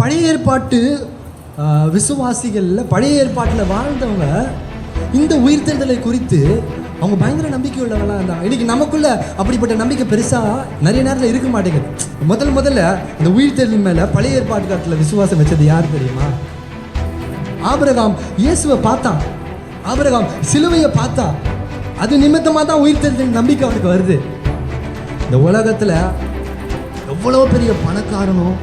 பழைய ஏற்பாட்டு விசுவாசிகளில் பழைய ஏற்பாட்டில் வாழ்ந்தவங்க இந்த உயிர்த்தெழுதலை குறித்து அவங்க பயங்கர நம்பிக்கை உள்ளவங்களாக இருந்தாங்க. இன்னைக்கு நமக்குள்ள அப்படிப்பட்ட நம்பிக்கை பெருசாக நிறைய நேரத்தில் இருக்க மாட்டேங்குது. முதல் முதல்ல இந்த உயிர்த்தெழுதல் மேலே பழைய ஏற்பாட்டு காலத்தில் விசுவாசம் வச்சது யார் தெரியுமா? ஆபரகாம் இயேசுவை பார்த்தான் ஆபரகாம் சிலுவையை பார்த்தா அது நிமித்தமாக தான் உயிர்த்தெழுதல் நம்பிக்கை அவனுக்கு வருது. இந்த உலகத்தில் எவ்வளோ பெரிய பணக்காரனும்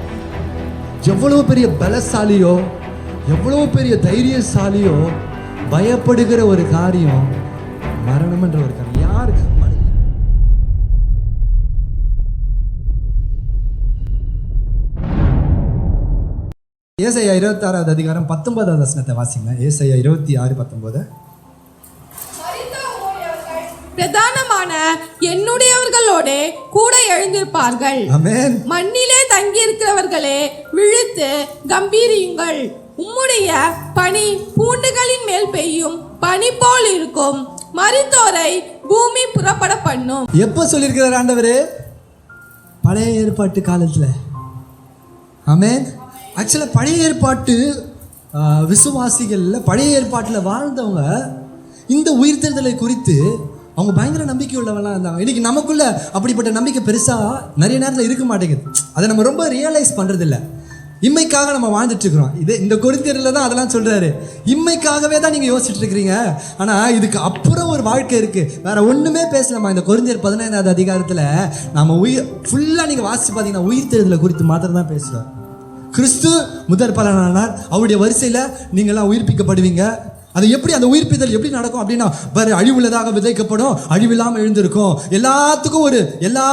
எவ்வளோ பெரிய பலசாலியோ எவ்வளோ பெரிய தைரியசாலியோ பயப்படுகிற ஒரு காரியம் மரணம் என்ற ஒரு காரியம். யார்? ஏசாயா இருபத்தாறாவது அதிகாரம் பத்தொன்பதாவது வசனத்தை வாசிங்க. ஏசாயா இருபத்தி ஆறு பத்தொன்பது பிரதானமான என்னுடையவர்களோட கூட எழுந்திருப்பார்கள். மண்ணிலே தங்கியிருக்கிறவர்களே விழுத்து கம்பீரியுங்கள். உம்முடைய பனி பூண்டுகளின் மேல் பெய்யும் பனி போல் இருக்கும். மரித்தோரை பூமி புறப்பட பண்ணும். எப்போ சொல்லியிருக்கிறார் ஆண்டவர்? பழைய ஏற்பாட்டு காலத்தில். ஆமேன். ஆக்சுவலாக பழைய ஏற்பாட்டு விசுவாசிகளில் பழைய ஏற்பாட்டில் வாழ்ந்தவங்க இந்த உயிர்த்தெழுதலை குறித்து அவங்க பயங்கர நம்பிக்கை உள்ளவங்களாம் இருந்தாங்க. இன்றைக்கி நமக்குள்ள அப்படிப்பட்ட நம்பிக்கை பெருசாக நிறைய நேரத்தில் இருக்க மாட்டேங்குது. அதை நம்ம ரொம்ப ரியலைஸ் பண்ணுறதில்ல இம்மைக்காக நம்ம வாழ்ந்துட்டுருக்குறோம் இது இந்த குறித்தரில் தான் அதெல்லாம் சொல்கிறாரு இம்மைக்காகவே தான் நீங்கள் யோசிச்சுட்டு இருக்கிறீங்க. ஆனால் இதுக்கு அப்புறம் ஒரு வாழ்க்கை இருக்குது வேற ஒன்றுமே பேசலாமா இந்த கொரிந்தியர் பதினைந்தாவது அதிகாரத்தில் நம்ம உயிர் ஃபுல்லாக நீங்கள் வாசித்து பார்த்தீங்கன்னா உயிர் தேர்தலை குறித்து மாத்திரம் தான் பேசுகிறோம் கிறிஸ்து முதற் பலனானார். அவருடைய வரிசையில் நீங்களாம் உயிர்ப்பிக்கப்படுவீங்க. அது எப்படி அந்த உயிர்ப்பிதழ் எப்படி நடக்கும் அப்படின்னா பாரு அழிவுள்ளதாக விதைக்கப்படும் அழிவில்லாமல் எழுந்திருக்கும். எல்லாத்துக்கும் ஒரு எல்லா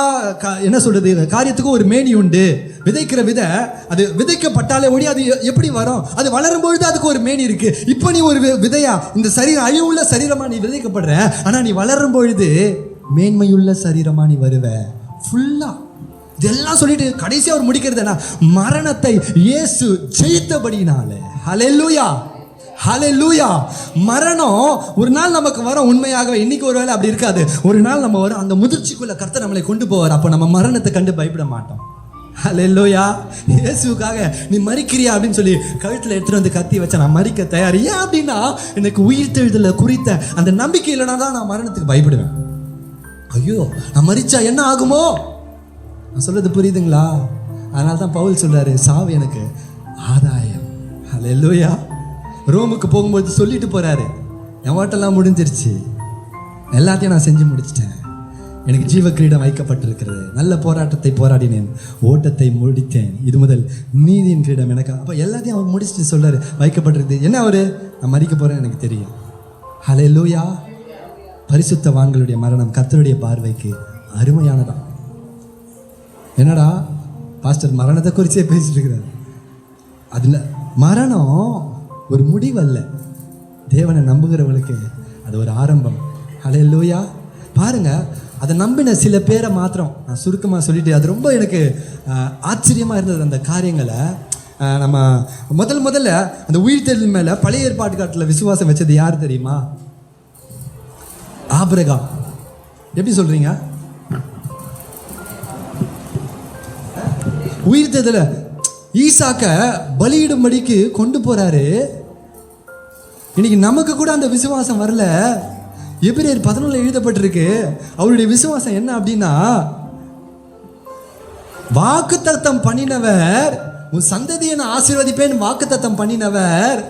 என்ன சொல்றது காரியத்துக்கும் ஒரு மேனி உண்டு. விதைக்கிற விதை அது விதைக்கப்பட்டாலே ஒடி அது எப்படி வரும்? அது வளரும் பொழுது அதுக்கு ஒரு மேனி இருக்கு. இப்போ நீ ஒரு வி- விதையா இந்த சரீரம் அழிவுள்ள சரீரமா நீ விதைக்கப்படுற ஆனா நீ வளரும் பொழுது மேன்மையுள்ள சரீரமா நீ வருவ. ஃபுல்லா இதெல்லாம் சொல்லிட்டு கடைசியாக அவர் முடிக்கிறது என்ன? மரணத்தை இயேசு ஜெயித்தபடினாலே. ஹலே லூயா மரணம் ஒரு நாள் நமக்கு வரும். உண்மையாகவே இன்னைக்கு ஒரு வேளை அப்படி இருக்காது. ஒரு நாள் நம்ம வரும். அந்த முதிர்ச்சிக்குள்ள கர்த்தர் நம்மளை கொண்டு போவார். அப்போ நம்ம மரணத்தை கண்டு பயப்பட மாட்டோம். ஹalleluya இயேசுக்காக நீ மறிக்கிறியா அப்படின்னு சொல்லி கழுத்தில் எடுத்துகிட்டு வந்து கத்தி வச்ச நான் மறிக்க தயார். ஏன் அப்படின்னா எனக்கு உயிர் தெழுதலை குறித்த அந்த நம்பிக்கை இல்லைனா தான் நான் மரணத்துக்கு பயப்படுவேன். ஐயோ நான் மறிச்சா என்ன ஆகுமோ? நான் சொல்றது புரியுதுங்களா? அதனால தான் பவுல் சொல்றாரு சாவு எனக்கு ஆதாயம். ஹalleluya ரோமுக்கு போகும்போது சொல்லிட்டு போறாரு. என் வாட்டெல்லாம் முடிஞ்சிருச்சு. எல்லாத்தையும் நான் செஞ்சு முடிச்சிட்டேன். எனக்கு ஜீவ கிரீடம் வைக்கப்பட்டிருக்கிறது. நல்ல போராட்டத்தை போராடினேன். ஓட்டத்தை முடித்தேன். இது முதல் நீதியின் கிரீடம் எனக்கு. அப்போ எல்லாத்தையும் அவர் முடிச்சுட்டு சொல்றாரு. வைக்கப்பட்டிருக்கு என்ன அவரு? நான் மறிக்க போறேன்னு எனக்கு தெரியும். ஹalleluya. பரிசுத்தவான்களுடைய மரணம் கத்தருடைய பார்வைக்கு அருமையானதான் என்னடா? பாஸ்டர் மரணத்தை குறிச்சே பேசிட்டு இருக்கிறார். அதில் மரணம் ஒரு முடிவல்ல. தேவனை நம்புகிறவளுக்கு அது ஒரு ஆரம்பம். ஹalleluya பாருங்க அதை நம்பின சில பேரை மாத்திரம் நான் சுருக்கமாக சொல்லிட்டு அது ரொம்ப எனக்கு ஆச்சரியமாக இருந்தது அந்த காரியங்களை. நம்ம முதல் முதல்ல அந்த உயிர்த்தெழுதல் மேலே பழைய ஏற்பாட்டு காட்டில் விசுவாசம் வச்சது யார் தெரியுமா? ஆபிரகாம். எப்படி சொல்கிறீங்க உயிர் தேர்தலை ஈசாக்க பலியிடும்படிக்கு கொண்டு போறாரு. இன்னைக்கு நமக்கு கூட அந்த விசுவாசம் வரல. எபிரேயர் பதினொன்று எழுதப்பட்டிருக்கு. அவருடைய விசுவாசம் என்ன அப்படின்னா வாக்குத்தத்தம் பண்ணினவர் உன் சந்ததியை நான் ஆசீர்வதிப்பேன் வாக்குத்தத்தம் பண்ணினவர்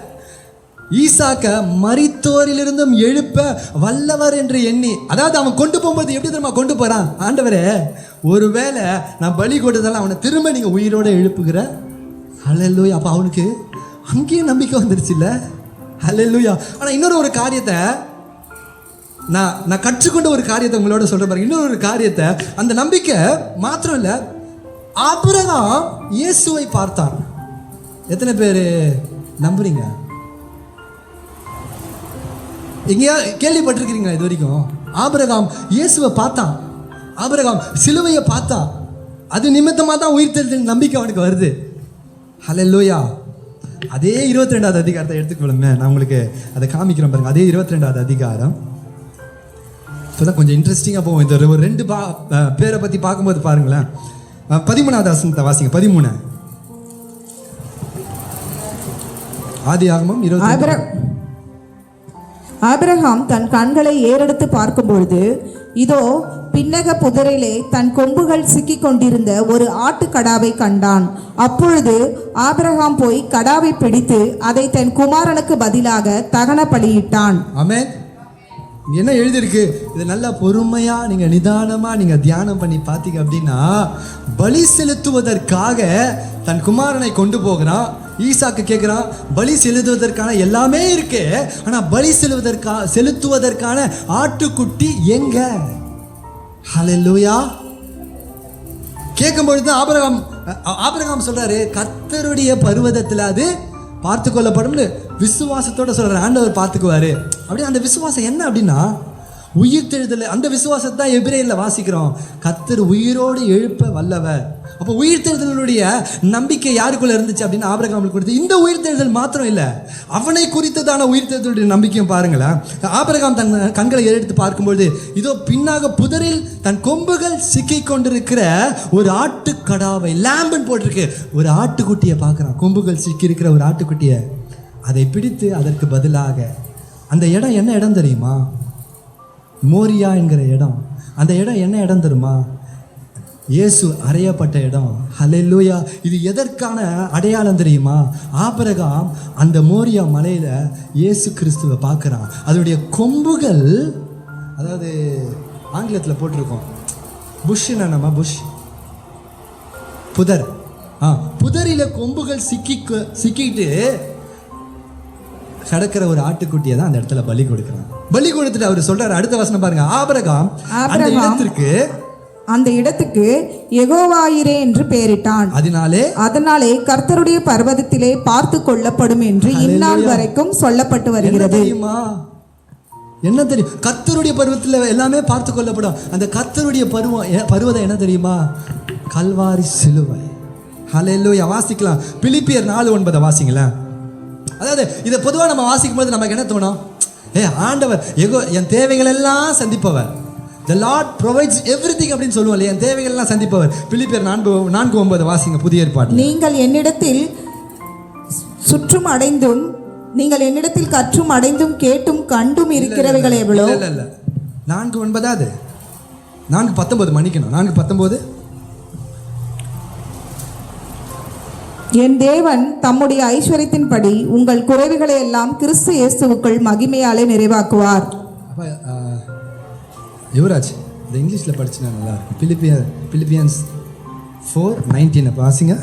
ஈசாக்க மறித்தோரிலிருந்தும் எழுப்ப வல்லவர் என்று எண்ணி அதாவது அவன் கொண்டு போகும்போது எப்படி தெரியுமா கொண்டு போறான்? ஆண்டவரே ஒருவேளை நான் பலி கொடுத்தாலும் அவனை திரும்ப நீங்க உயிரோட எழுப்புகிற ஹலெல்லூயா அப்போ அவனுக்கு அங்கேயும் நம்பிக்கை வந்துருச்சுல்ல? ஹலெல்லூயா ஆனால் இன்னொரு ஒரு காரியத்தை நான் நான் கற்றுக்கொண்ட ஒரு காரியத்தை உங்களோட சொல்கிறேன் பாருங்க. இன்னொரு ஒரு காரியத்தை அந்த நம்பிக்கை மாத்திரம் இல்லை ஆபிரகாம் இயேசுவை பார்த்தான். எத்தனை பேர் நம்புறீங்க? எங்கேயா கேள்விப்பட்டிருக்கிறீங்களா இது வரைக்கும்? ஆபிரகாம் இயேசுவை பார்த்தான். ஆபிரகாம் சிலுவையை பார்த்தான். அது நிமித்தமாக தான் உயிர் தெரிஞ்ச நம்பிக்கை அவனுக்கு வருது. ஹalleluya அதே இருபத்தி ரெண்டாவது அதிகாரத்தை எடுத்துக்கொள்ளுங்க நான் உங்களுக்கு அதை காமிக்கிறேன் பாருங்க. அதே இருபத்தி ரெண்டாவது அதிகாரம். இப்போதான் கொஞ்சம் இன்ட்ரெஸ்டிங்காக போகும். இந்த ஒரு ரெண்டு பா பேரை பற்றி பார்க்கும்போது பாருங்களேன். பதிமூணாவது வசனத்தை வாசிங்க. பதிமூணு. ஆதி ஆகமம் இருபது ஆபிரகாம் தன் கண்களை ஏறெடுத்து பார்க்கும்பொழுது இதோ பின்னக புதரிலே தன் கொம்புகள் சிக்கிக் கொண்டிருந்த ஒரு ஆட்டுக்கடாவை கண்டான். அப்பொழுது ஆபிரகாம் போய் கடாவை பிடித்து அதை தன் குமாரனுக்கு பதிலாக தகன பலியிட்டான் ஆமென். என்ன எழுதியிருக்கு? இது நல்லா பொறுமையா நீங்க நிதானமா நீங்க தியானம் பண்ணி பார்த்தீங்க அப்படின்னா பலி செலுத்துவதற்காக தன் குமாரனை கொண்டு போகிறான். ஈசாக்கு கேட்குறான் பலி செலுத்துவதற்கான எல்லாமே இருக்கு. ஆனால் பலி செலுவதற்கா செலுத்துவதற்கான ஆட்டுக்குட்டி எங்கே? ஹலெல்லூயா கேட்கும் பொழுது ஆபரகம் ஆபரகம் சொல்கிறாரு சொல்றாரு கர்த்தருடைய அது பார்த்து கொள்ளப்படும்னு விசுவாசத்தோட சொல்றாரு. ஆண்டவர் பார்த்துக்குவாரு. அப்படியே அந்த விசுவாசம் என்ன அப்படின்னா உயிர்த்தெழுதல் அந்த விசுவாசத்தை தான் எபிரேயில் வாசிக்கிறோம். கத்தர் உயிரோடு எழுப்ப வல்லவர். அப்போ உயிர்த்தெழுதலுடைய நம்பிக்கை யாருக்குள்ள இருந்துச்சு அப்படின்னு ஆபிரகாமுக்கு கொடுத்து இந்த உயிர்த்தெழுதல் மாத்திரம் இல்லை. அவனை குறித்ததான உயிர் உயிர்த்தெழுதலுடைய நம்பிக்கையும் பாருங்களேன். ஆபரகாம் தன் கண்களை எடுத்து பார்க்கும்பொழுது இதோ பின்னாக புதரில் தன் கொம்புகள் சிக்கி கொண்டிருக்கிற ஒரு ஆட்டுக்கடாவை லேம்பன் போட்டிருக்கு. ஒரு ஆட்டுக்குட்டியை பார்க்குறான். கொம்புகள் சிக்கி இருக்கிற ஒரு ஆட்டுக்குட்டியை. அதை பிடித்து அதற்கு பதிலாக அந்த இடம் என்ன இடம் தெரியுமா? மோரியா என்கிற இடம். அந்த இடம் என்ன இடம் தெரியுமா? இயேசு அறையப்பட்ட இடம். ஹலெல்லூயா இது எதற்கான அடையாளம் தெரியுமா? ஆபிரகாம் அந்த மோரியா மலையில் இயேசு கிறிஸ்துவை பார்க்குறான். அதனுடைய கொம்புகள் அதாவது ஆங்கிலத்தில் போட்டிருக்கோம். புஷ்னா நம்ம? புஷ் புதர். ஆ புதரில கொம்புகள் சிக்கி சிக்கிட்டு கிடக்கிற ஒரு ஆட்டுக்குட்டியை தான் அந்த இடத்துல பலி கொடுக்குறாங்க பலி கொடுத்துட்டு அவர் சொல்றாரு. அடுத்த வசனம் பாருங்க. ஆபிரகாம் அந்த ஆபிரகாம் இடத்திற்கு அந்த இடத்துக்கு எகோவாயிரே என்று பெயரிட்டான். அதனாலே அதனாலே கர்த்தருடைய பர்வதத்திலே பார்த்து கொள்ளப்படும் என்று இந்நாள் வரைக்கும் சொல்லப்பட்டு வருகிறது. என்ன தெரியும்? கர்த்தருடைய பருவத்தில் எல்லாமே பார்த்து கொள்ளப்படும். அந்த கர்த்தருடைய பருவம் பருவதம் என்ன தெரியுமா? கல்வாரி சிலுவை. ஹalleluya. வாசிக்கலாம். பிலிப்பியர் நாலு ஒன்பதை வாசிங்களேன். அதாவது இதை பொதுவாக நம்ம வாசிக்கும் போது நமக்கு என்ன தோணும்? ஏ ஆண்டவர் எகோ என் தேவைகள் எல்லாம் சந்திப்பவர். The Lord provides everything அப்படின்னு சொல்லுவோம் என் தேவைகள் எல்லாம் சந்திப்பவர். பிலிப்பியர் நான்கு நான்கு ஒன்பது வாசிங்க புதிய ஏற்பாடு நீங்கள் என்னிடத்தில் சுற்றும் அடைந்தும் நீங்கள் என்னிடத்தில் கற்றும் அடைந்தும் கேட்டும் கண்டும் இருக்கிறவைகள் எவ்வளோ? இல்ல இல்ல நான்கு ஒன்பதா அது நான்கு பத்தொன்பது மன்னிக்கணும். நான்கு பத்தொன்பது? என் தேவன் தம்முடைய ஐஸ்வர்யத்தின்படி உங்கள் குறைவுகளை எல்லாம் கிறிஸ்து இயேசுவுக்குள் மகிமையாலே நிறைவாக்குவார். யுவராஜ் இந்த இங்கிலீஷில் படிச்சுனா நல்லா இருக்கும் பிலிப்பிய Philippians four nineteen பாசிங்க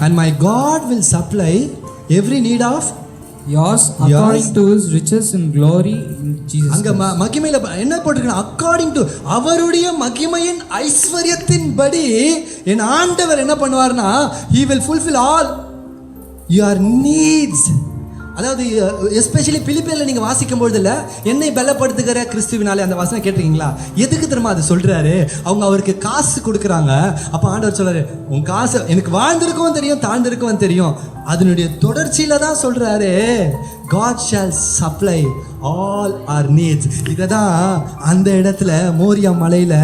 and my God will supply every need of yours according to his riches in glory in Jesus அங்க மகிமையில என்ன போட்டிருக்கணும் அக்கார்டிங் டு அவருடைய மகிமையின் ஐஸ்வர்யத்தின்படி என் ஆண்டவர் என்ன பண்ணுவார்னா he will fulfill all your needs. அதாவது எஸ்பெஷலி பிலிப்பியில் நீங்கள் வாசிக்கும் பொழுதுல என்னை பலப்படுத்துகிற கிறிஸ்துவினாலே அந்த வாசனை கேட்டிருக்கீங்களா? எதுக்கு தெரியுமா அது சொல்கிறாரு அவங்க அவருக்கு காசு கொடுக்குறாங்க. அப்போ ஆண்டவர் சொல்கிறாரு உன் காசு எனக்கு வாழ்ந்திருக்கவும் தெரியும் தாழ்ந்திருக்கவும் தெரியும். அதனுடைய தொடர்ச்சியில் தான் சொல்கிறாரு God shall supply all our needs இதை தான் அந்த இடத்துல மோரியா மலையில்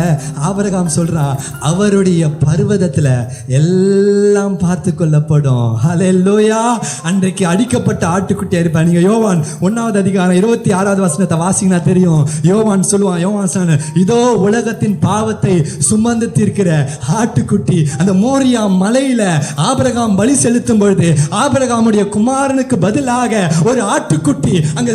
ஆபரகாம் சொல்கிறான் அவருடைய பர்வதத்தில் எல்லாம் பார்த்து கொள்ளப்படும். ஹalleluya அன்றைக்கு அடிக்கப்பட்ட ஆட்டுக்குட்டியா இருப்பான் நீங்க யோவான் ஒன்றாவது அதிகாரம் இருபத்தி ஆறாவது வசனத்தை வாசிங்கன்னா தெரியும். யோவான் சொல்லுவான் யோவான் சொன்னான், இதோ உலகத்தின் பாவத்தை சுமந்து தீர்க்கிற ஆட்டுக்குட்டி. அந்த மோரியா மலையில் ஆபரகாம் பலி செலுத்தும் பொழுது ஆபரகாமுடைய குமாரனுக்கு பதிலாக ஒரு ஆட்டுக்குட்டி அங்கே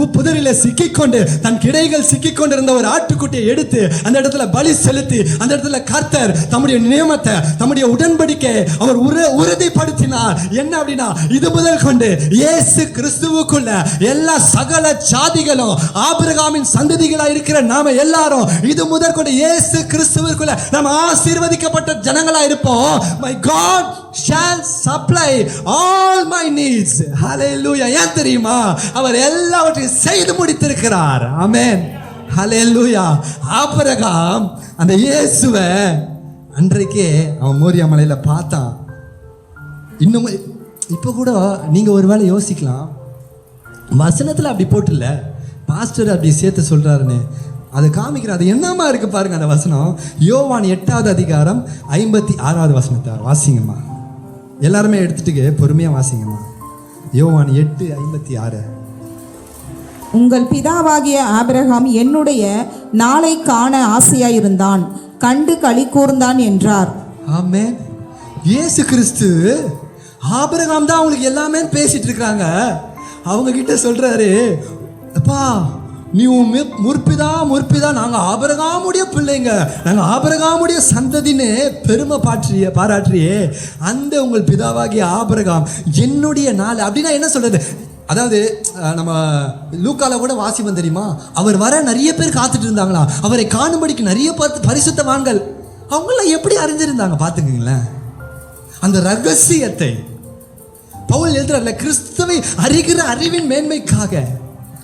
முப்பது புதரில சிக்கிக்கொண்டு தன் கிடைகள் சிக்கிக்கொண்டிருந்த ஒரு ஆட்டுக்குட்டியை எடுத்து அந்த இடத்துல பலி செலுத்தி அந்த இடத்துல கர்த்தர் தம்முடைய நியமத்தை தம்முடைய உடன்படிக்கை அவர் உறு உறுதிப்படுத்தினார். என்ன அப்படின்னா இது முதல் கொண்டு இயேசு கிறிஸ்துவுக்குள்ள எல்லா சகல சாதிகளும் ஆபிரகாமின் சந்ததிகளா இருக்கிற நாம எல்லாரும் இது முதல் கொண்டு இயேசு கிறிஸ்துவுக்குள்ள நம்ம ஆசீர்வதிக்கப்பட்ட ஜனங்களா இருப்போம். My God shall supply all my needs ஹalleluya ஏன் தெரியுமா? அவர் எல்லாவற்றையும் செய்து முடித்திருக்கிறார். ஆமென் லூயா ஆபரகாம் அந்த இயேசுவை அன்றைக்கே அவன் மோரியா மலையில் பார்த்தான் இன்னும் இப்போ கூட நீங்கள் ஒரு வேளை யோசிக்கலாம். வசனத்தில் அப்படி போட்டுல பாஸ்டர் அப்படி சேர்த்து சொல்கிறாருன்னு அதை காமிக்கிற அது என்னமா இருக்கு பாருங்க அந்த வசனம். யோவான் எட்டாவது அதிகாரம் ஐம்பத்தி ஆறாவது வசனத்தை வாசிங்கம்மா. எல்லாருமே எடுத்துட்டு பொறுமையாக வாசிங்கம்மா. யோவான் எட்டு ஐம்பத்தி ஆறு. உங்கள் பிதாவாகிய ஆபிரகாம் என்னுடைய நாளை காண ஆசையாயிருந்தான். கண்டு களி கூர்ந்தான் என்றார். ஆமென். இயேசு கிறிஸ்து ஆபிரகாம் தான் அவங்களுக்கு எல்லாமே பேசிட்டு இருக்காங்க அவங்க கிட்ட சொல்றாரு அப்பா நீ உன் மு- முற்பிதா முற்பிதா நாங்கள் ஆபரகாமுடைய பிள்ளைங்க. நாங்கள் ஆபரகாமுடைய சந்ததின்னு பெருமை பாற்றிய பாராட்டியே அந்த உங்கள் பிதாவாகிய ஆபரகாம் என்னுடைய நாள். அப்படின்னா என்ன சொல்கிறது அதாவது நம்ம லூக்கால கூட வாசிப்போம் தெரியுமா? அவர் வர நிறைய பேர் காத்துட்டு இருந்தாங்களா? அவரை காணும்படிக்கு நிறைய பார்த்து பரிசுத்தவான்கள். அவங்களாம் எப்படி அறிஞ்சிருந்தாங்க பார்த்துக்குங்களேன். அந்த ரகசியத்தை பவுல் எழுதுறாருல கிறிஸ்துவை அறிகிற அறிவின் மேன்மைக்காக.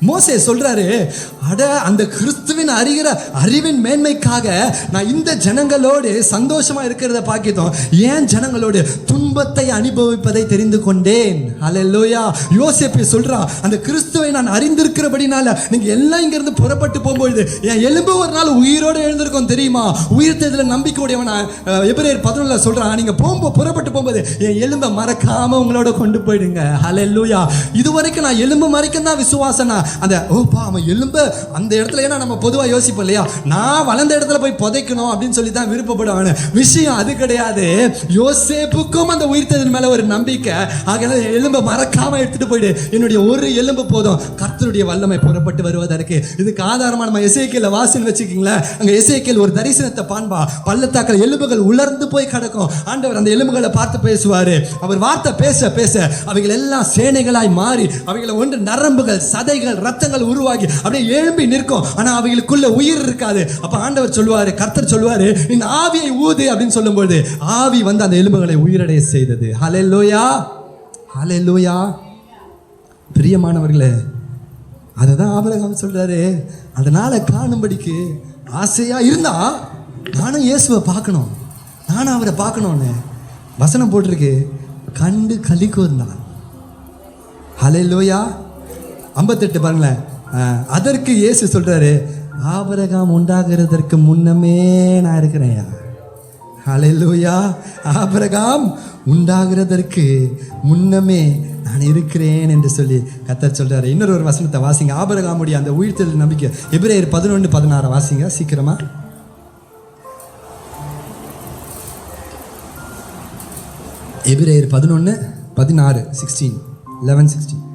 மோசே சொல்றாரு அட அந்த கிறிஸ்துவின் அறிகிற அறிவின் மேன்மைக்காக நான் இந்த ஜனங்களோடு சந்தோஷமா இருக்கிறத பாக்கிட்டோம் ஏன் ஜனங்களோடு துன்பத்தை அனுபவிப்பதை தெரிந்து கொண்டேன்? அல்லேலூயா யோசிப்பி சொல்றா அந்த கிறிஸ்துவை நான் அறிந்திருக்கிறபடினால நீங்க எல்லாம் இங்கிருந்து புறப்பட்டு போகும்பொழுது என் எலும்பு ஒரு நாள் உயிரோடு எழுந்திருக்கும் தெரியுமா? உயிர் தேர்தல நம்பிக்கையுடையவன் உடையவனா பதினொன்றில் சொல்றான் நீங்க போகும்போது புறப்பட்டு போகும்போது என் எலும்பை மறக்காம உங்களோட கொண்டு போயிடுங்க. ஹalleluya இது வரைக்கும் நான் எலும்பு மறைக்கும் தான் விசுவாசனா? அந்த ஓப்பா அவன் எலும்பு அந்த இடத்துல ஏன்னா நம்ம பொதுவாக யோசிப்போம் இல்லையா? நான் வளர்ந்த இடத்துல போய் புதைக்கணும் அப்படின்னு சொல்லி தான் விருப்பப்படுவாங்க விஷயம் அது கிடையாது. யோசேப்புக்கும் அந்த உயிர்த்ததன் மேல ஒரு நம்பிக்கை. ஆகையால எலும்பை மறக்காம எடுத்துட்டு போயிடு. என்னுடைய ஒரு எலும்பு போதும். கர்த்தருடைய வல்லமை புறப்பட்டு வருவதற்கு. இதுக்கு ஆதாரமாக நம்ம எசேக்கியல வாசின்னு வச்சுக்கிங்களேன் அங்கே எசேக்கியல் ஒரு தரிசனத்தை பான்பா. பள்ளத்தாக்கள் எலும்புகள் உலர்ந்து போய் கிடக்கும். ஆண்டவர் அந்த எலும்புகளை பார்த்து பேசுவாரு. அவர் வார்த்தை பேச பேச அவைகள் எல்லாம் சேனைகளாய் மாறி அவைகளை ஒன்று நரம்புகள் சதைகள் ரத்தங்கள் உருவாகி அப்படியே எழும்பி நிற்கும். ஆனால் அவைகளுக்குள்ள உயிர் இருக்காது. அப்போ ஆண்டவர் சொல்லுவாரு கர்த்தர் சொல்லுவாரு இந்த ஆவியை ஊது அப்படின்னு சொல்லும்போது ஆவி வந்து அந்த எலும்புகளை உயிரடைய செய்தது. ஹலே லோயா ஹலே லோயா பிரியமானவர்களே அதை தான் ஆபரகம் சொல்கிறாரு அதனால் காணும்படிக்கு ஆசையா இருந்தா நானும் இயேசுவை பார்க்கணும். நானும் அவரை பார்க்கணும்னு வசனம் போட்டிருக்கு. கண்டு கலிக்கு இருந்தான் ஹலே லோயா ஐம்பத்தெட்டு பாருங்களேன். அதற்கு இயேசு சொல்கிறாரு ஆபரகாம் உண்டாகிறதற்கு முன்னமே நான் இருக்கிறேன் அலையிலூயா ஆபரகாம் உண்டாகிறதற்கு முன்னமே நான் இருக்கிறேன் என்று சொல்லி கத்தர் சொல்கிறார் இன்னொரு ஒரு வசனத்தை வாசிங்க. ஆபரகாமுடைய அந்த உயிர்த்தல் நம்பிக்கை. எபிரேயர் பதினொன்று பதினாறு வாசிங்க சீக்கிரமாக எபிரேயர் பதினொன்று பதினாறு சிக்ஸ்டீன் லெவன் சிக்ஸ்டீன்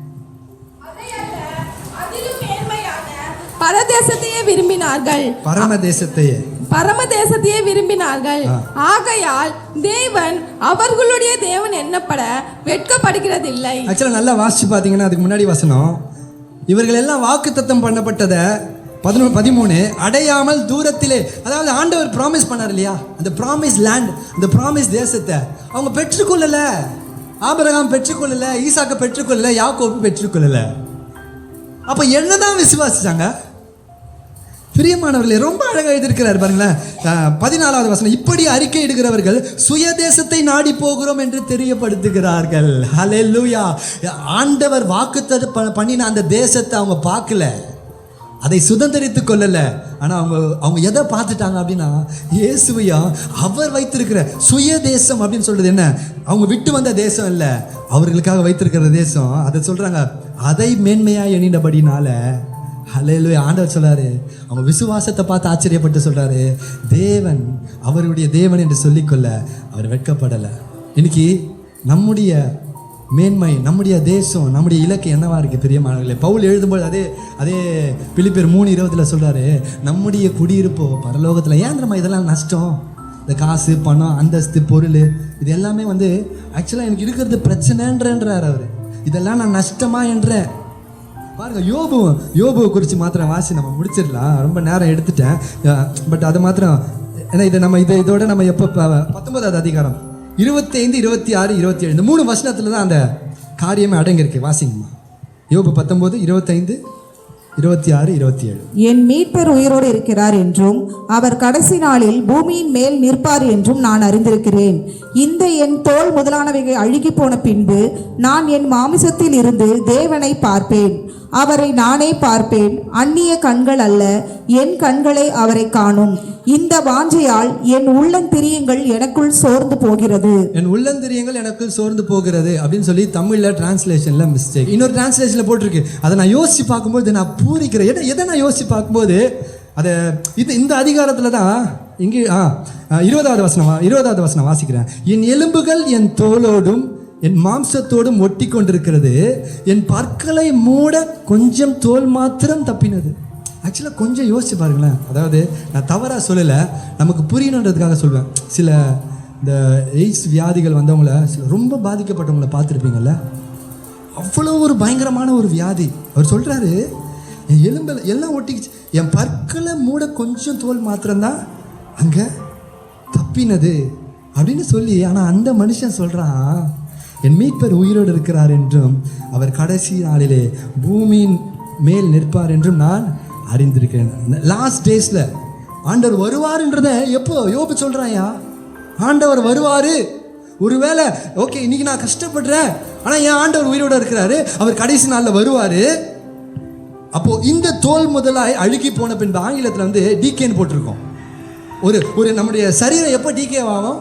பரதேசத்தையே விரும்பினார்கள். பரம தேசத்தையே பரமதேசத்தையே விரும்பினார்கள். ஆகையால் தேவன் அவர்களுடைய தேவன் என்னப்பட வெட்கப்படுகிறதில்லை. ஆக்சுவலாக நல்லா வாசிச்சு பார்த்தீங்கன்னா அதுக்கு முன்னாடி வசனம். இவர்கள் எல்லாம் வாக்குத்தத்தம் பண்ணப்பட்டதை பதினொன்று பதிமூணு அடையாமல் தூரத்திலே அதாவது ஆண்டவர் ப்ராமிஸ் பண்ணார் இல்லையா? அந்த ப்ராமிஸ் லேண்ட் அந்த ப்ராமிஸ் தேசத்தை. அவங்க பெற்றுக்கொள்ளல. ஆபிரகாம் பெற்றுக்கொள்ளல ஈசாக்க பெற்றுக்கொள்ளல யாக்கோபு பெற்றுக்கொள்ளல. அப்போ என்னதான் விசுவாசிச்சாங்க? பிரியமானவர்களே ரொம்ப அழகாக எழுதியிருக்கிறார் பாருங்களேன். பதினாலாவது வசனம் இப்படி அறிக்கை இடுகிறவர்கள் சுய தேசத்தை நாடி போகிறோம் என்று தெரியப்படுத்துகிறார்கள். ஹalleluya. ஆண்டவர் வாக்குத்தது ப- பண்ணின அந்த தேசத்தை அவங்க பார்க்கல. அதை சுதந்திரித்து கொள்ளல. ஆனால் அவங்க அவங்க எதை பார்த்துட்டாங்க அப்படின்னா இயேசுவையா அவர் வைத்திருக்கிற சுய தேசம் அப்படின்னு சொல்றது என்ன? அவங்க விட்டு வந்த தேசம் இல்லை. அவர்களுக்காக வைத்திருக்கிற தேசம். அதை சொல்றாங்க அதை மேன்மையாக எண்ணினபடினால ஹலையிலே ஆண்டவர் சொல்கிறாரு அவங்க விசுவாசத்தை பார்த்து ஆச்சரியப்பட்டு சொல்கிறாரு தேவன் அவருடைய தேவன் என்று சொல்லிக்கொள்ள அவர் வெட்கப்படலை. இன்னைக்கு நம்முடைய மேன்மை நம்முடைய தேசம் நம்முடைய இலக்கு என்னவா இருக்குது பிரியமானவர்களே? பவுல் எழுதும்போது அதே அதே பிலிப்பியர் மூணு இருபத்தில் சொல்கிறாரு நம்முடைய குடியிருப்போ பரலோகத்தில் ஏன் நம்ம இதெல்லாம் நஷ்டம்? இந்த காசு பணம் அந்தஸ்து பொருள் இது எல்லாமே வந்து ஆக்சுவலாக எனக்கு இருக்கிறது பிரச்சனைன்றன்றார் அவர். இதெல்லாம் நான் நஷ்டமா என்றேன். பாருங்க யோபு யோபுவை குறித்து மாத்திரம் வாசி நம்ம முடிச்சிடலாம். ரொம்ப நேரம் எடுத்துட்டேன். பட் அது மாத்திரம் ஏன்னா இதை நம்ம இதை இதோட நம்ம எப்போ பத்தொன்பதாவது அதிகாரம். இருபத்தைந்து இருபத்தி ஆறு இருபத்தி ஏழு. இந்த மூணு வசனத்தில் தான் அந்த காரியமே அடங்கியிருக்கு. வாசிங்கம்மா. யோபு பத்தொம்போது இருபத்தைந்து இருபத்தி ஆறு இருபத்தி ஏழு. என் மீட்பர் உயிரோடு இருக்கிறார் என்றும் அவர் கடைசி நாளில் பூமியின் மேல் நிற்பார் என்றும் நான் அறிந்திருக்கிறேன். இந்த என் தோல் முதலானவைகள் அழுகி போன பின்பு நான் என் மாமிசத்தில் இருந்து தேவனை பார்ப்பேன். அவரை நானே பார்ப்பேன். அந்நிய கண்கள் அல்ல என் கண்களை அவரை காணும். இந்த வாஞ்சையால் என் உள்ளந்திரியங்கள் எனக்குள் சோர்ந்து போகிறது. என் உள்ளந்திரியங்கள் எனக்கு சோர்ந்து போகிறது அப்படின்னு சொல்லி தமிழ்ல டிரான்ஸ்லேஷன்ல மிஸ்டேக் இன்னொரு டிரான்ஸ்லேஷன்ல போட்டிருக்கு. அதை நான் யோசிச்சு பார்க்கும்போது நான் பூரிக்கிறேன். எதை எதை நான் யோசிச்சு பார்க்கும்போது அதை இது இந்த அதிகாரத்தில் தான் இங்கே ஆ இருபதாவது வசனம் இருபதாவது வசனம் வாசிக்கிறேன். என் எலும்புகள் என் தோலோடும் என் மாம்சத்தோடும் ஒட்டி கொண்டிருக்கிறது என் பற்களை மூட கொஞ்சம் தோல் மாத்திரம் தப்பினது. ஆக்சுவலாக கொஞ்சம் யோசிச்சு பாருங்களேன். அதாவது நான் தவறாக சொல்லலை. நமக்கு புரியணுன்றதுக்காக சொல்வேன். சில இந்த எய்ட்ஸ் வியாதிகள் வந்தவங்கள சில ரொம்ப பாதிக்கப்பட்டவங்கள பார்த்துருப்பீங்கள்ல அவ்வளோ ஒரு பயங்கரமான ஒரு வியாதி. அவர் சொல்கிறாரு என் எலும்பில் எல்லாம் ஒட்டிக்கிச்சு. என் பற்களை மூட கொஞ்சம் தோல் மாத்திரம்தான் அங்கே தப்பினது. அப்படின்னு சொல்லி ஆனால் அந்த மனுஷன் சொல்கிறான் என் மீட்பர் உயிரோடு இருக்கிறார் என்றும் அவர் கடைசி நாளிலே பூமியின் மேல் நிற்பார் என்றும் நான் அறிந்திருக்கிறேன். லாஸ்ட் டேஸில் ஆண்டவர் வருவார்ன்றத எப்போ? யோபு சொல்கிறாயா ஆண்டவர் வருவார். ஒருவேளை ஓகே இன்னைக்கு நான் கஷ்டப்படுறேன் ஆனால் என் ஆண்டவர் உயிரோட இருக்கிறாரு அவர் கடைசி நாளில் வருவார். அப்போது இந்த தோல் முதலாய் அழுகி போன பின்பு ஆங்கிலத்தில் வந்து டிகேன்னு போட்டிருக்கோம். ஒரு ஒரு நம்முடைய சரீரம் எப்போ டிகே ஆகும்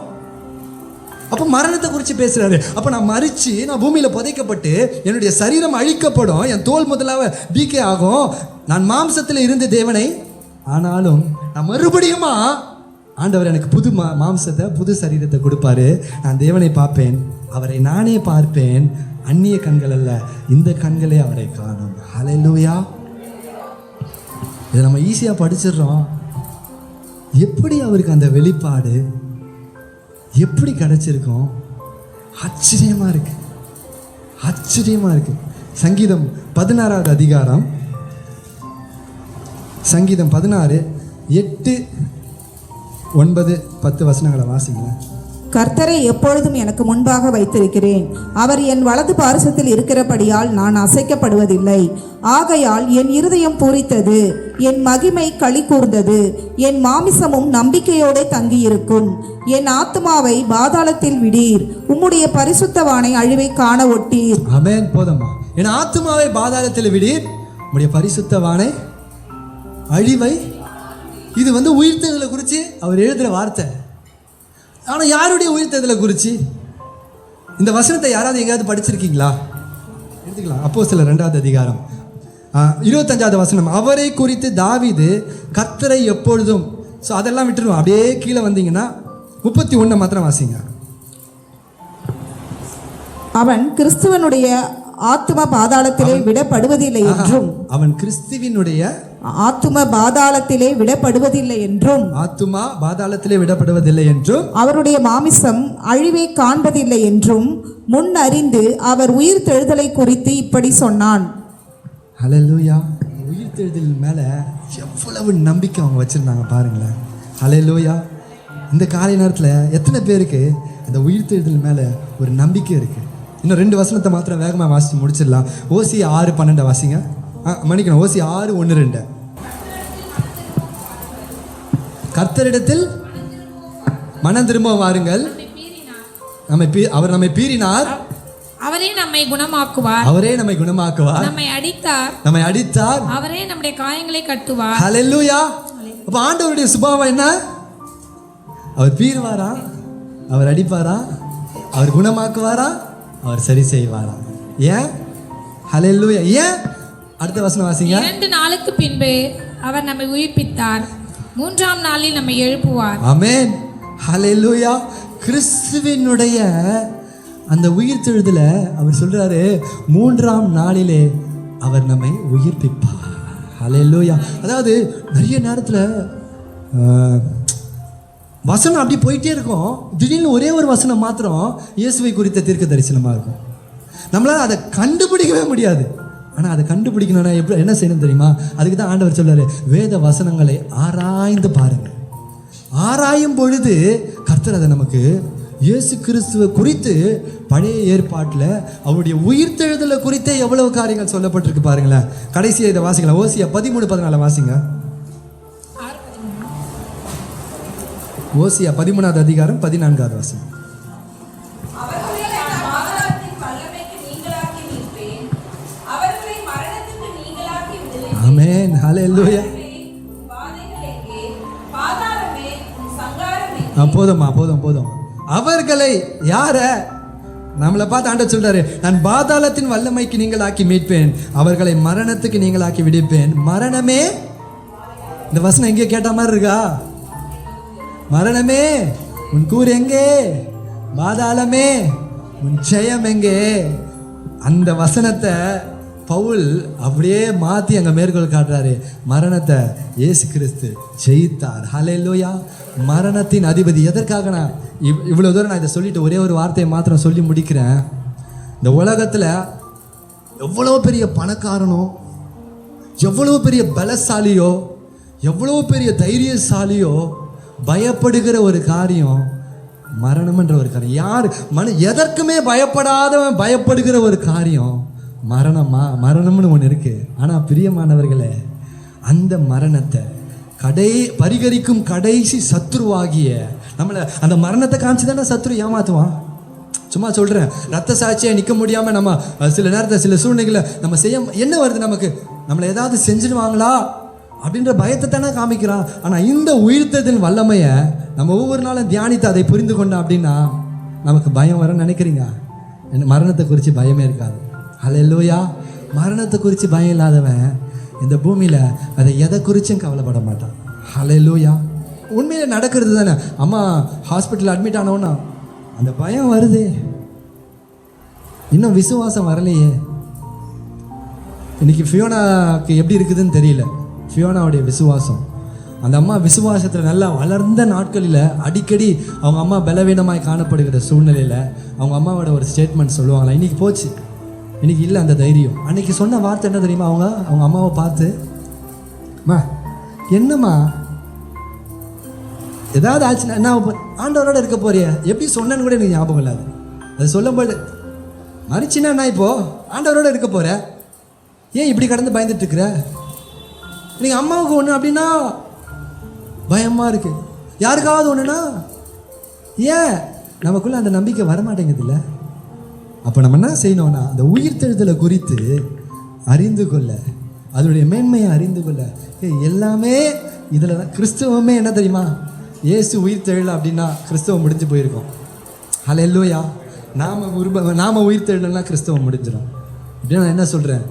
அப்போ மரணத்தை குறித்து பேசுகிறாரு அப்போ நான் மறித்து நான் பூமியில் புதைக்கப்பட்டு என்னுடைய சரீரம் அழிக்கப்படும். என் தோல் முதலாக டீகே ஆகும். நான் மாம்சத்தில் இருந்த தேவனை ஆனாலும் நான் மறுபடியுமா ஆண்டவர் எனக்கு புது மா மாம்சத்தை புது சரீரத்தை கொடுப்பாரு. நான் தேவனை பார்ப்பேன். அவரை நானே பார்ப்பேன். அந்நிய கண்கள் அல்ல இந்த கண்களே அவரை காணும். ஹalleluya இதை நம்ம ஈஸியாக படிச்சிடுறோம். எப்படி அவருக்கு அந்த வெளிப்பாடு? எப்படி கிடச்சிருக்கோம்? ஆச்சரியமாக இருக்கு. ஆச்சரியமாக இருக்கு. சங்கீதம் பதினாறாவது அதிகாரம். சங்கீதம் பதினாறு எட்டு ஒன்பது பத்து வசனங்களை வாசிங்க. கர்த்தரை எப்பொழுதும் எனக்கு முன்பாக வைத்திருக்கிறேன். அவர் என் வலது பாரசத்தில் இருக்கிறபடியால் நான் அசைக்கப்படுவதில்லை. ஆகையால் என் இருதயம் பூரித்தது என் மகிமை களி கூர்ந்தது என் மாமிசமும் நம்பிக்கையோடு தங்கியிருக்கும். என் ஆத்மாவை பாதாளத்தில் விடீர் உம்முடைய பரிசுத்தவானை அழிவை காண ஒட்டீர். அமேன் போதமா என் ஆத்துமாவை பாதாளத்தில் விடீர் உடைய பரிசுத்தவானை அழிவை. இது வந்து உயிர்த்தங்களை குறித்து அவர் எழுதுகிற வார்த்தை. ஆனால் யாருடைய உயிர்த்ததில் குறித்து இந்த வசனத்தை யாராவது எங்கேயாவது படிச்சிருக்கீங்களா? எடுத்துக்கலாம். அப்போ சில ரெண்டாவது அதிகாரம். இருபத்தஞ்சாவது வசனம். அவரை குறித்து தாவிது கத்தரை எப்பொழுதும் ஸோ அதெல்லாம் விட்டுருவோம். அப்படியே கீழே வந்தீங்கன்னா முப்பத்தி ஒன்று மாத்திரம் வாசிங்க. அவன் கிறிஸ்துவனுடைய ஆத்தும பாதாளத்திலே விடப்படுவதில்லை என்றும். அவன் கிறிஸ்துவினுடைய ஆத்தும பாதாளத்திலே விடப்படுவதில்லை என்றும். ஆத்துமா பாதாளத்திலே விடப்படுவதில்லை என்றும். அவருடைய மாமிசம் அழிவை காண்பதில்லை என்றும் முன் அறிந்து அவர் உயிர் தெழுதலை குறித்து இப்படி சொன்னான். ஹalleluya. உயிர் தெழுதல் மேலே எவ்வளவு நம்பிக்கை அவங்க வச்சுருந்தாங்க பாருங்களேன். ஹalleluya. இந்த காலை நேரத்தில் எத்தனை பேருக்கு அந்த உயிர் தெழுதல் மேலே ஒரு நம்பிக்கை இருக்குது இன்னும் ரெண்டு வசனத்தை மாத்திரம் வேகமாக வாசித்து முடிச்சிடலாம். ஓசி ஆறு பன்னெண்டை வாசிங்க. ஆ மன்னிக்கணும். ஓசி ஆறு ஒன்று ரெண்டு. கர்த்தரிடத்தில் மனம் திரும்ப வாருங்கள். நம்மை அவர் நம்மை பீறினார். அவரே நம்மை குணமாக்குவார். அவரே நம்மை குணமாக்குவார். நம்மை அடித்தார். நம்மை அடித்தார். அவரே நம்முடைய காயங்களை கட்டுவார். ஹalleluya. அப்ப ஆண்டவருடைய சுபாவம் என்ன? அவர் பீறுவாரா? அவர் அடிப்பாரா? அவர் குணமாக்குவாரா? அவர் சரி செய்வாரா? ஏன்? ஹalleluya ஏன்? அடுத்த வசனம் வாசிங்க. இரண்டு நாளுக்கு பின்பு அவர் நம்மை உயிர்ப்பித்தார். மூன்றாம் நாளில் நம்மை எழுப்புவார். ஆமென் ஹalleluya கிறிஸ்துவினுடைய அந்த உயிர்த்தெழுதல அவர் சொல்றாரு மூன்றாம் நாளிலே அவர் நம்மை உயிர்ப்பிப்பார். ஹalleluya அதாவது நிறைய நேரத்தில் வசனம் அப்படி போயிட்டே இருக்கும். திடீர்னு ஒரே ஒரு வசனம் மாத்திரம் இயேசுவை குறித்த தீர்க்க தரிசனமாக இருக்கும். நம்மளால் அதை கண்டுபிடிக்கவே முடியாது. ஆனால் அதை கண்டுபிடிக்கணும்னா எப்படி என்ன செய்யணும் தெரியுமா? அதுக்கு தான் ஆண்டவர் சொல்றாரு வேத வசனங்களை ஆராய்ந்து பாருங்கள். ஆராயும் பொழுது கர்த்தர் அதை நமக்கு இயேசு கிறிஸ்துவை குறித்து பழைய ஏற்பாட்டில் அவருடைய உயிர்த்தெழுதலை குறித்தே எவ்வளவு காரியங்கள் சொல்லப்பட்டிருக்கு பாருங்களேன். கடைசியாக இதை வாசிக்கலாம். ஓசியா பதிமூணு பதினாலு வாசிங்க. ஓசியா பதிமூணாவது அதிகாரம் பதினான்காவது மரணத்துக்கு ஆமென். ஹalleluya. போதும்மா போதும் போதும். அவர்களை யார? நம்மளை பார்த்து ஆண்டவர் சொல்றாரு நான் பாதாளத்தின் வல்லமைக்கு நீங்களாக்கி மீட்பேன். அவர்களை மரணத்துக்கு நீங்களாக்கி விடுப்பேன். மரணமே? இந்த வசனம் எங்கே கேட்ட மாதிரி இருக்கா? மரணமே உன் கூர் எங்கே? பாதாளமே உன் ஜெயம் எங்கே? அந்த வசனத்தை பவுல் அப்படியே மாற்றி அங்கே மேற்கோள் காட்டுறாரு. மரணத்தை இயேசு கிறிஸ்து ஜெயித்தார். ஹalleluya. மரணத்தின் அதிபதி எதற்காக நான் இவ் இவ்வளோ தூரம் நான் இதை சொல்லிட்டு ஒரே ஒரு வார்த்தையை மாத்திரம் சொல்லி முடிக்கிறேன். இந்த உலகத்தில் எவ்வளோ பெரிய பணக்காரனோ எவ்வளோ பெரிய பலசாலியோ எவ்வளோ பெரிய தைரியசாலியோ பயப்படுகிற ஒரு காரியம் மரணம்ன்ற ஒரு காரியம். யார்? மன எதற்குமே பயப்படாதவன் பயப்படுகிற ஒரு காரியம் மரணமா? மரணம்னு ஒன்று இருக்குது ஆனால் பிரியமானவர்களே அந்த மரணத்தை கடை பரிகரிக்கும் கடைசி சத்ருவாகிய நம்மளை அந்த மரணத்தை காமிச்சு தானே சத்ரு ஏமாத்துவான்? சும்மா சொல்கிறேன் ரத்த சாட்சியாக நிற்க முடியாமல் நம்ம சில நேரத்தில் சில சூழ்நிலைகளை நம்ம செய்ய என்ன வருது நமக்கு? நம்மளை ஏதாவது செஞ்சுடுவாங்களா? அப்படின்ற பயத்தை தானே காமிக்கிறான். ஆனால் இந்த உயிர்த்ததின் வல்லமையை நம்ம ஒவ்வொரு நாளும் தியானித்து அதை புரிந்து கொண்டோம் அப்படின்னா நமக்கு பயம் வர நினைக்கிறீங்க? என் மரணத்தை குறித்து பயமே இருக்காது. அல்லையா மரணத்தை குறித்து பயம் இல்லாதவன் இந்த பூமியில் அதை எதை குறிச்சும் கவலைப்பட மாட்டான். ஹalleluya. உண்மையில் நடக்கிறது தானே. அம்மா ஹாஸ்பிட்டல் அட்மிட் ஆனவனா அந்த பயம் வருதே. இன்னும் விசுவாசம் வரலையே. இன்னைக்கு ஃபியோனாக்கு எப்படி இருக்குதுன்னு தெரியல. ஃபியோனாவுடைய விசுவாசம். அந்த அம்மா விசுவாசத்தில் நல்லா வளர்ந்த நாட்களில் அடிக்கடி அவங்க அம்மா பலவீனமாய் காணப்படுகிற சூழ்நிலையில் அவங்க அம்மாவோட ஒரு ஸ்டேட்மெண்ட் சொல்லுவாங்களா இன்னைக்கு போச்சு. இன்னைக்கு இல்லை அந்த தைரியம். அன்னைக்கு சொன்ன வார்த்தை என்ன தெரியுமா அவங்க? அவங்க அம்மாவை பார்த்து அம்மா என்னம்மா? ஏதாவது ஆச்சுன்னா என்ன ஆண்டவரோட இருக்க போறிய. எப்படி சொன்னேன்னு கூட எனக்கு ஞாபகம் இல்லாது. அது சொல்லும்போது மறிச்சின்னா என்ன இப்போ? ஆண்டவரோட இருக்க போகிறேன் ஏன் இப்படி கடந்து பயந்துட்டு இருக்கிற? நீங்கள் அம்மாவுக்கு ஒன்று அப்படின்னா பயமாக இருக்குது யாருக்காவது ஒன்றுனா ஏன்? நமக்குள்ளே அந்த நம்பிக்கை வரமாட்டேங்குதுல்ல. அப்போ நம்ம என்ன செய்யணும்னா அந்த உயிர்த்தெழுதலை குறித்து அறிந்து கொள்ள அதனுடைய மேன்மையை அறிந்து கொள்ள ஏய், எல்லாமே இதில் தான். கிறிஸ்துவமே என்ன தெரியுமா? இயேசு உயிர்த்தெழல அப்படின்னா கிறிஸ்தவம் முடிஞ்சு போயிருக்கோம். ஹலோ எல்லோயா நாம் உருப நாம உயிர்த்தெழலாம் கிறிஸ்தவம் முடிஞ்சிடும் அப்படின்னு நான் என்ன சொல்கிறேன்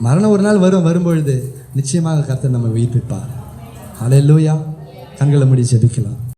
மரணம் ஒரு நாள் வரும் வரும்பொழுது நிச்சயமாக கர்த்தர் நம்ம உயிர்ப்பிப்பார் அலையிலூயா கண்களை முடி ஜெபிக்கலாம்.